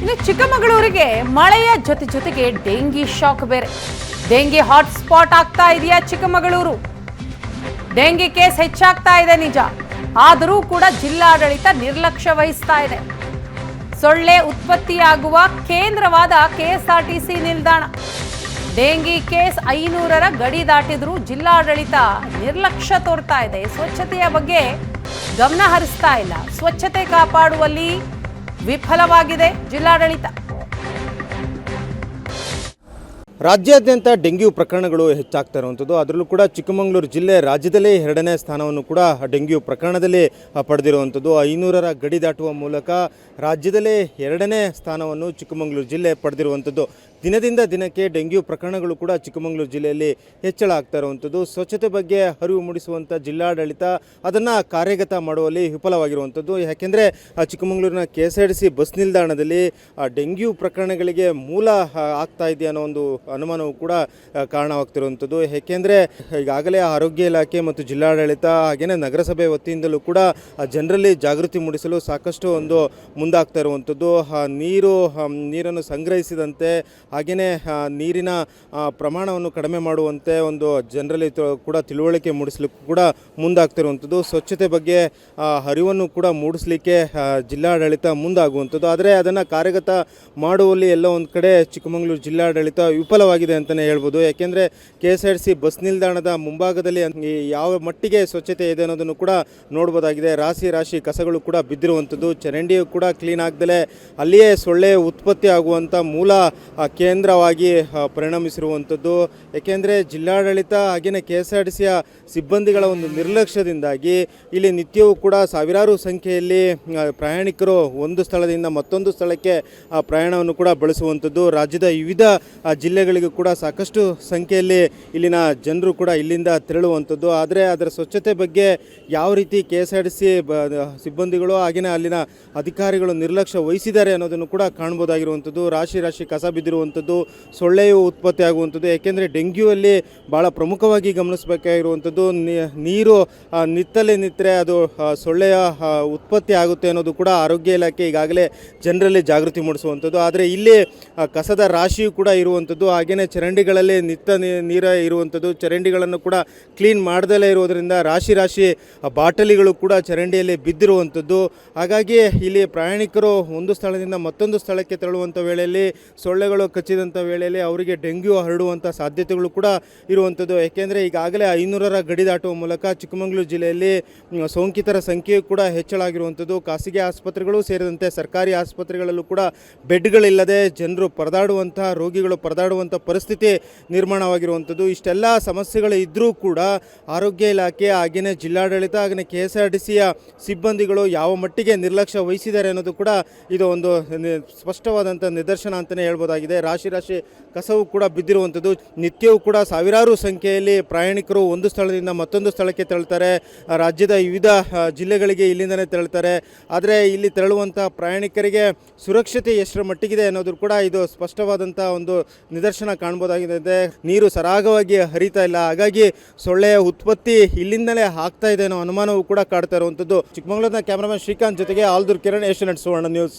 ಇನ್ನು ಚಿಕ್ಕಮಗಳೂರಿಗೆ ಮಳೆಯ ಜೊತೆ ಜೊತೆಗೆ ಡೆಂಗಿ ಶಾಕ್ ಬೇರೆ. ಡೆಂಗಿ ಹಾಟ್ ಸ್ಪಾಟ್ ಆಗ್ತಾ ಇದೆಯಾ ಚಿಕ್ಕಮಗಳೂರು? ಡೆಂಗಿ ಕೇಸ್ ಹೆಚ್ಚಾಗ್ತಾ ಇದೆ ನಿಜ. ಆದರೂ ಕೂಡ ಜಿಲ್ಲಾಡಳಿತ ನಿರ್ಲಕ್ಷ್ಯ ವಹಿಸ್ತಾ ಇದೆ. ಸೊಳ್ಳೆ ಉತ್ಪತ್ತಿಯಾಗುವ ಕೇಂದ್ರವಾದ ಕೆಎಸ್ಆರ್ಟಿಸಿ ನಿಲ್ದಾಣ. ಡೆಂಗಿ ಕೇಸ್ ಐನೂರರ ಗಡಿ ದಾಟಿದ್ರೂ ಜಿಲ್ಲಾಡಳಿತ ನಿರ್ಲಕ್ಷ್ಯ ತೋರ್ತಾ ಇದೆ. ಸ್ವಚ್ಛತೆಯ ಬಗ್ಗೆ ಗಮನ ಹರಿಸ್ತಾ ಇಲ್ಲ. ಸ್ವಚ್ಛತೆ ಕಾಪಾಡುವಲ್ಲಿ ವಿಫಲವಾಗಿದೆ ಜಿಲ್ಲಾಡಳಿತ. ರಾಜ್ಯಾದ್ಯಂತ ಡೆಂಗ್ಯೂ ಪ್ರಕರಣಗಳು ಹೆಚ್ಚಾಗ್ತಾ ಇರುವಂಥದ್ದು. ಅದರಲ್ಲೂ ಕೂಡ ಚಿಕ್ಕಮಗಳೂರು ಜಿಲ್ಲೆ ರಾಜ್ಯದಲ್ಲೇ ಎರಡನೇ ಸ್ಥಾನವನ್ನು ಕೂಡ ಡೆಂಗ್ಯೂ ಪ್ರಕರಣದಲ್ಲಿ ಪಡೆದಿರುವಂಥದ್ದು. ಐನೂರರ ಗಡಿ ದಾಟುವ ಮೂಲಕ ರಾಜ್ಯದಲ್ಲೇ ಎರಡನೇ ಸ್ಥಾನವನ್ನು ಚಿಕ್ಕಮಗಳೂರು ಜಿಲ್ಲೆ ಪಡೆದಿರುವಂಥದ್ದು. ದಿನದಿಂದ ದಿನಕ್ಕೆ ಡೆಂಗ್ಯೂ ಪ್ರಕರಣಗಳು ಕೂಡ ಚಿಕ್ಕಮಗಳೂರು ಜಿಲ್ಲೆಯಲ್ಲಿ ಹೆಚ್ಚಳ ಆಗ್ತಾ ಇರುವಂಥದ್ದು. ಸ್ವಚ್ಛತೆ ಬಗ್ಗೆ ಅರಿವು ಮೂಡಿಸುವಂಥ ಜಿಲ್ಲಾಡಳಿತ ಅದನ್ನು ಕಾರ್ಯಗತ ಮಾಡುವಲ್ಲಿ ವಿಫಲವಾಗಿರುವಂಥದ್ದು. ಯಾಕೆಂದರೆ ಚಿಕ್ಕಮಗಳೂರಿನ K S R T bus ನಿಲ್ದಾಣದಲ್ಲಿ ಡೆಂಗ್ಯೂ ಪ್ರಕರಣಗಳಿಗೆ ಮೂಲ ಆಗ್ತಾ ಇದೆ ಅನ್ನೋ ಒಂದು ಅನುಮಾನವು ಕೂಡ ಕಾರಣವಾಗ್ತಿರುವಂಥದ್ದು. ಏಕೆಂದರೆ ಈಗಾಗಲೇ ಆರೋಗ್ಯ ಇಲಾಖೆ ಮತ್ತು ಜಿಲ್ಲಾಡಳಿತ ಹಾಗೆಯೇ ನಗರಸಭೆ ವತಿಯಿಂದಲೂ ಕೂಡ ಜನರಲ್ಲಿ ಜಾಗೃತಿ ಮೂಡಿಸಲು ಸಾಕಷ್ಟು ಒಂದು ಮುಂದಾಗ್ತಾ ಇರುವಂಥದ್ದು. ನೀರು ನೀರನ್ನು ಸಂಗ್ರಹಿಸಿದಂತೆ ಹಾಗೆಯೇ ನೀರಿನ ಪ್ರಮಾಣವನ್ನು ಕಡಿಮೆ ಮಾಡುವಂತೆ ಒಂದು ಜನರಲ್ಲಿ ಕೂಡ ತಿಳುವಳಿಕೆ ಮೂಡಿಸಲಿಕ್ಕೂ ಕೂಡ ಮುಂದಾಗ್ತಿರುವಂಥದ್ದು. ಸ್ವಚ್ಛತೆ ಬಗ್ಗೆ ಅರಿವನ್ನು ಕೂಡ ಮೂಡಿಸಲಿಕ್ಕೆ ಜಿಲ್ಲಾಡಳಿತ ಮುಂದಾಗುವಂಥದ್ದು. ಆದರೆ ಅದನ್ನು ಕಾರ್ಯಗತ ಮಾಡುವಲ್ಲಿ ಎಲ್ಲ ಒಂದು ಕಡೆ ಚಿಕ್ಕಮಗಳೂರು ಜಿಲ್ಲಾಡಳಿತ ವಿಫಲವಾಗಿದೆ ಅಂತಲೇ ಹೇಳ್ಬೋದು. ಯಾಕೆಂದರೆ K S R C bus ನಿಲ್ದಾಣದ ಮುಂಭಾಗದಲ್ಲಿ ಯಾವ ಮಟ್ಟಿಗೆ ಸ್ವಚ್ಛತೆ ಇದೆ ಅನ್ನೋದನ್ನು ಕೂಡ ನೋಡ್ಬೋದಾಗಿದೆ. ರಾಶಿ ರಾಶಿ ಕಸಗಳು ಕೂಡ ಬಿದ್ದಿರುವಂಥದ್ದು. ಚರಂಡಿಯು ಕೂಡ ಕ್ಲೀನ್ ಆಗದಲೇ ಅಲ್ಲಿಯೇ ಸೊಳ್ಳೆ ಉತ್ಪತ್ತಿ ಆಗುವಂಥ ಮೂಲ ಕೇಂದ್ರವಾಗಿ ಪರಿಣಮಿಸಿರುವಂಥದ್ದು. ಏಕೆಂದರೆ ಜಿಲ್ಲಾಡಳಿತ ಹಾಗೆಯೇ ಕೆ ಎಸ್ ಆರ್ ಟಿ ಸಿಬ್ಬಂದಿಗಳ ಒಂದು ನಿರ್ಲಕ್ಷ್ಯದಿಂದಾಗಿ ಇಲ್ಲಿ ನಿತ್ಯವೂ ಕೂಡ ಸಾವಿರಾರು ಸಂಖ್ಯೆಯಲ್ಲಿ ಪ್ರಯಾಣಿಕರು ಒಂದು ಸ್ಥಳದಿಂದ ಮತ್ತೊಂದು ಸ್ಥಳಕ್ಕೆ ಆ, ಪ್ರಯಾಣವನ್ನು ಕೂಡ ಬಳಸುವಂಥದ್ದು. ರಾಜ್ಯದ ವಿವಿಧ ಜಿಲ್ಲೆಗಳಿಗೂ ಕೂಡ ಸಾಕಷ್ಟು ಸಂಖ್ಯೆಯಲ್ಲಿ ಇಲ್ಲಿನ ಜನರು ಕೂಡ ಇಲ್ಲಿಂದ ತೆರಳುವಂಥದ್ದು. ಆದರೆ ಅದರ ಸ್ವಚ್ಛತೆ ಬಗ್ಗೆ ಯಾವ ರೀತಿ K S R T C ಸಿಬ್ಬಂದಿಗಳು ಹಾಗೆಯೇ ಅಲ್ಲಿನ ಅಧಿಕಾರಿಗಳು ನಿರ್ಲಕ್ಷ್ಯ ವಹಿಸಿದ್ದಾರೆ ಅನ್ನೋದನ್ನು ಕೂಡ ಕಾಣ್ಬೋದಾಗಿರುವಂಥದ್ದು ರಾಶಿ ರಾಶಿ ಕಸ ಬಿದ್ದಿರುವಂಥದ್ದು ಸೊಳ್ಳೆಯು ಉತ್ಪತ್ತಿ ಆಗುವಂಥದ್ದು, ಏಕೆಂದರೆ ಡೆಂಗ್ಯೂಯಲ್ಲಿ ಭಾಳ ಪ್ರಮುಖವಾಗಿ ಗಮನಿಸಬೇಕಾಗಿರುವಂಥದ್ದು ನೀರು ನಿತ್ತಲೆ ನಿಂತರೆ ಅದು ಸೊಳ್ಳೆಯ ಉತ್ಪತ್ತಿ ಆಗುತ್ತೆ ಅನ್ನೋದು ಕೂಡ ಆರೋಗ್ಯ ಇಲಾಖೆ ಈಗಾಗಲೇ ಜನರಲ್ಲಿ ಜಾಗೃತಿ ಮೂಡಿಸುವಂಥದ್ದು. ಆದರೆ ಇಲ್ಲಿ ಕಸದ ರಾಶಿಯು ಕೂಡ ಇರುವಂಥದ್ದು, ಹಾಗೆಯೇ ಚರಂಡಿಗಳಲ್ಲಿ ನಿತ್ತ ನೀರ ಇರುವಂಥದ್ದು, ಚರಂಡಿಗಳನ್ನು ಕೂಡ ಕ್ಲೀನ್ ಮಾಡ್ದಲೇ ಇರೋದರಿಂದ ರಾಶಿ ರಾಶಿ ಬಾಟಲಿಗಳು ಕೂಡ ಚರಂಡಿಯಲ್ಲಿ ಬಿದ್ದಿರುವಂಥದ್ದು. ಹಾಗಾಗಿ ಇಲ್ಲಿ ಪ್ರಯಾಣಿಕರು ಒಂದು ಸ್ಥಳದಿಂದ ಮತ್ತೊಂದು ಸ್ಥಳಕ್ಕೆ ತೆರಳುವಂಥ ವೇಳೆಯಲ್ಲಿ ಸೊಳ್ಳೆಗಳು ಕಚ್ಚಿದಂಥ ವೇಳೆಯಲ್ಲಿ ಅವರಿಗೆ ಡೆಂಗ್ಯೂ ಹರಡುವಂಥ ಸಾಧ್ಯತೆಗಳು ಕೂಡ ಇರುವಂಥದ್ದು. ಏಕೆಂದರೆ ಈಗಾಗಲೇ ಐನೂರರ ಗಡಿ ದಾಟುವ ಮೂಲಕ ಚಿಕ್ಕಮಗಳೂರು ಜಿಲ್ಲೆಯಲ್ಲಿ ಸೋಂಕಿತರ ಸಂಖ್ಯೆಯು ಕೂಡ ಹೆಚ್ಚಳ ಆಗಿರುವಂಥದ್ದು. ಖಾಸಗಿ ಆಸ್ಪತ್ರೆಗಳು ಸೇರಿದಂತೆ ಸರ್ಕಾರಿ ಆಸ್ಪತ್ರೆಗಳಲ್ಲೂ ಕೂಡ ಬೆಡ್ಗಳಿಲ್ಲದೆ ಜನರು ಪರದಾಡುವಂಥ, ರೋಗಿಗಳು ಪರದಾಡುವಂಥ ಪರಿಸ್ಥಿತಿ ನಿರ್ಮಾಣವಾಗಿರುವಂಥದ್ದು. ಇಷ್ಟೆಲ್ಲ ಸಮಸ್ಯೆಗಳು ಇದ್ದರೂ ಕೂಡ ಆರೋಗ್ಯ ಇಲಾಖೆ ಹಾಗೆಯೇ ಜಿಲ್ಲಾಡಳಿತ ಹಾಗೆಯೇ ಕೆ ಎಸ್ ಸಿಬ್ಬಂದಿಗಳು ಯಾವ ಮಟ್ಟಿಗೆ ನಿರ್ಲಕ್ಷ್ಯ ವಹಿಸಿದ್ದಾರೆ ಅನ್ನೋದು ಕೂಡ ಇದು ಒಂದು ಸ್ಪಷ್ಟವಾದಂಥ ನಿದರ್ಶನ ಅಂತಲೇ ಹೇಳ್ಬೋದಾಗಿದೆ. ರಾಶಿ ರಾಶಿ ಕಸವು ಕೂಡ ಬಿದ್ದಿರುವಂಥದ್ದು. ನಿತ್ಯವೂ ಕೂಡ ಸಾವಿರಾರು ಸಂಖ್ಯೆಯಲ್ಲಿ ಪ್ರಯಾಣಿಕರು ಒಂದು ಸ್ಥಳದಿಂದ ಮತ್ತೊಂದು ಸ್ಥಳಕ್ಕೆ ತೆರಳ್ತಾರೆ. ರಾಜ್ಯದ ವಿವಿಧ ಜಿಲ್ಲೆಗಳಿಗೆ ಇಲ್ಲಿಂದಲೇ ತೆರಳ್ತಾರೆ. ಆದರೆ ಇಲ್ಲಿ ತೆರಳುವಂಥ ಪ್ರಯಾಣಿಕರಿಗೆ ಸುರಕ್ಷತೆ ಎಷ್ಟರ ಮಟ್ಟಿಗಿದೆ ಅನ್ನೋದು ಕೂಡ ಇದು ಸ್ಪಷ್ಟವಾದಂಥ ಒಂದು ನಿದರ್ಶನ ಕಾಣ್ಬೋದಾಗಿದೆ ನೀರು ಸರಾಗವಾಗಿ ಹರಿತಾ ಇಲ್ಲ. ಹಾಗಾಗಿ ಸೊಳ್ಳೆಯ ಉತ್ಪತ್ತಿ ಇಲ್ಲಿಂದಲೇ ಆಗ್ತಾ ಇದೆ ಅನ್ನೋ ಅನುಮಾನವೂ ಕೂಡ ಕಾಡ್ತಾ ಇರುವಂಥದ್ದು. ಚಿಕ್ಕಮಗಳೂರಿನ ಕ್ಯಾಮರಾಮನ್ ಶ್ರೀಕಾಂತ್ ಜೊತೆಗೆ ಆಲ್ದೂರ್ ಕಿರಣ್ ಏಷ್ಯಾನೆಟ್ ಸುವರ್ಣ ನ್ಯೂಸ್.